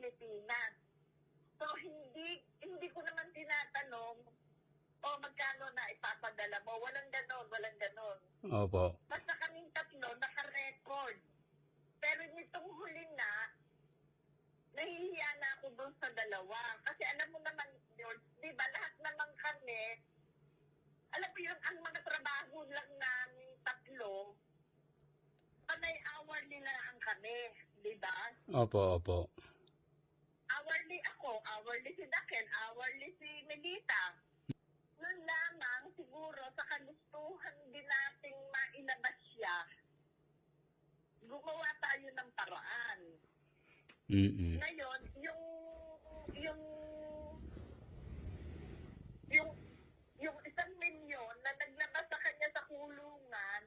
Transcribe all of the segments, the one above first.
Pilipinas. So, hindi hindi ko naman tinatanong o magkano na ipapadala mo. Walang ganon, walang ganon. Opo. Basta kaming tatlo, naka-record. Pero nitong huli na, nahihiya na ako doon sa dalawa. Kasi alam mo naman, George, di ba, lahat naman kami, alam mo yun, ang mga trabaho lang namin tatlo, panay hourly na ang kami, di ba? Opo, opo. Ako, hourly si Daken, hourly si Melita. Noon lamang, siguro, sa kagustuhan din nating mailabas siya, gumawa tayo ng paraan. Mm-mm. Ngayon, yung, yung, yung, yung isang milyon na naglabas sa kanya sa kulungan,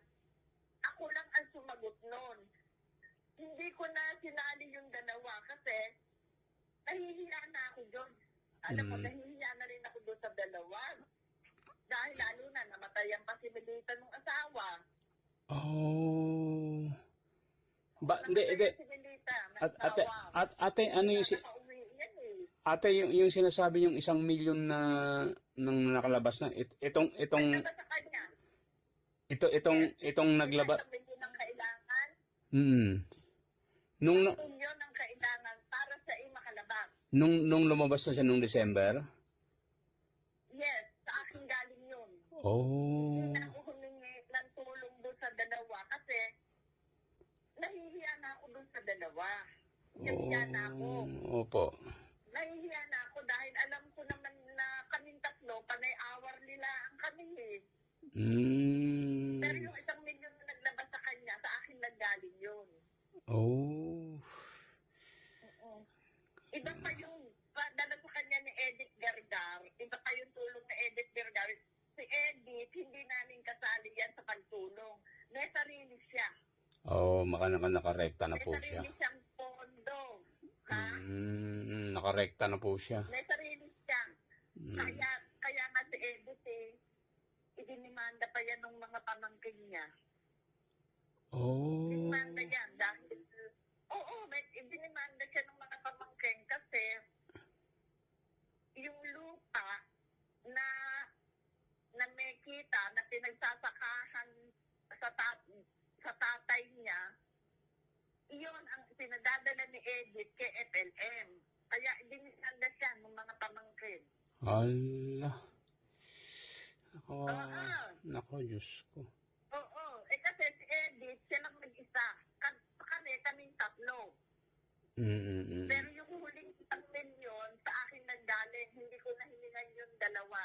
ako lang ang sumagot noon. Hindi ko na sinali yung dalawa kasi nahihiya na ako doon. Alam mo, Mm. nahihiya na rin ako doon sa dalawa. Dahil lalo na namatayan pa si Melita nung asawa. Oh. Ba, hindi, hindi. Si Melita, ng At, ate, asawa. at, ate, ano yung, si, Nakauwi yan eh. ate, yung, yung sinasabi yung isang milyon na nang nakalabas na, it, itong, itong, Naglabas sa kanya. ito, itong, itong milyon ang kailangan. hmm. Nung, Isang milyon ang kailangan para sa ay makalabas. Nung, nung lumabas na siya nung December? Yes, sa akin galing yun. Oh. Hindi na ako humingi ng tulong doon sa dalawa kasi nahihiya na ako doon sa dalawa. Nahihiya na ako. Oh, opo. Nahihiya na ako dahil alam ko naman na kaming tatlo, panay hourly lang ang kami eh. Mm. Pero yung isang milyon na naglabas sa kanya, sa akin nanggaling yun. Oh. Oo. Iba pa yung padala sa kanya ni Edith Gargar. Iba pa yung tulong ni Edith Gargar. Si Edith, hindi namin kasali yan sa pagtulong. May sarili siya. Oh, maka naka, nakarekta na May po siya. sarili siyang pondo. Ha? Mm, nakarekta na po siya. May sarili siya. Mm. Kaya, kaya nga si Edith eh, idinimanda pa yan ng mga pamangkin niya. Oh. Dinimanda yan dahil, oo, may idinimanda siya ng mga pamangkin kasi yung lupa na na may kita na pinagsasakahan sa tat, sa tatay niya, iyon ang pinadadala ni Edith kay FLM. Kaya idinimanda siya ng mga pamangkin. Hala. Nako, Oo. nako, Diyos ko. Oo, eh kasi si Edith, siya lang mag-isa. Ka- kami, kaming tatlo. Mm-mm. Pero yung huling isang milyon, sa akin nanggaling, hindi ko nahilingan yung dalawa.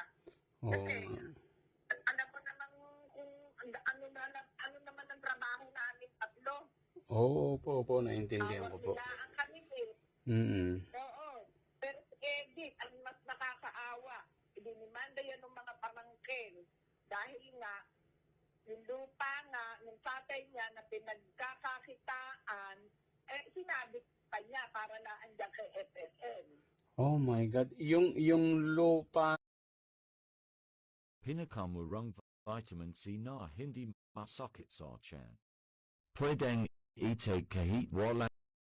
Oh. Kasi, Oo, opo, opo, naintindihan ko po. ang kami eh. Mm-mm. Oo. Pero si Edith, ang mas nakakaawa, idinimanda yan ng mga pamangkin. Dahil nga, yung lupa nga, ng tatay niya na pinagkakakitaan, eh, sinabi pa niya para na andyan kay FSN. Oh my God. Yung, yung lupa. Pinakamurang vitamin C na hindi masakit sa chan. Pwedeng ite kahit wala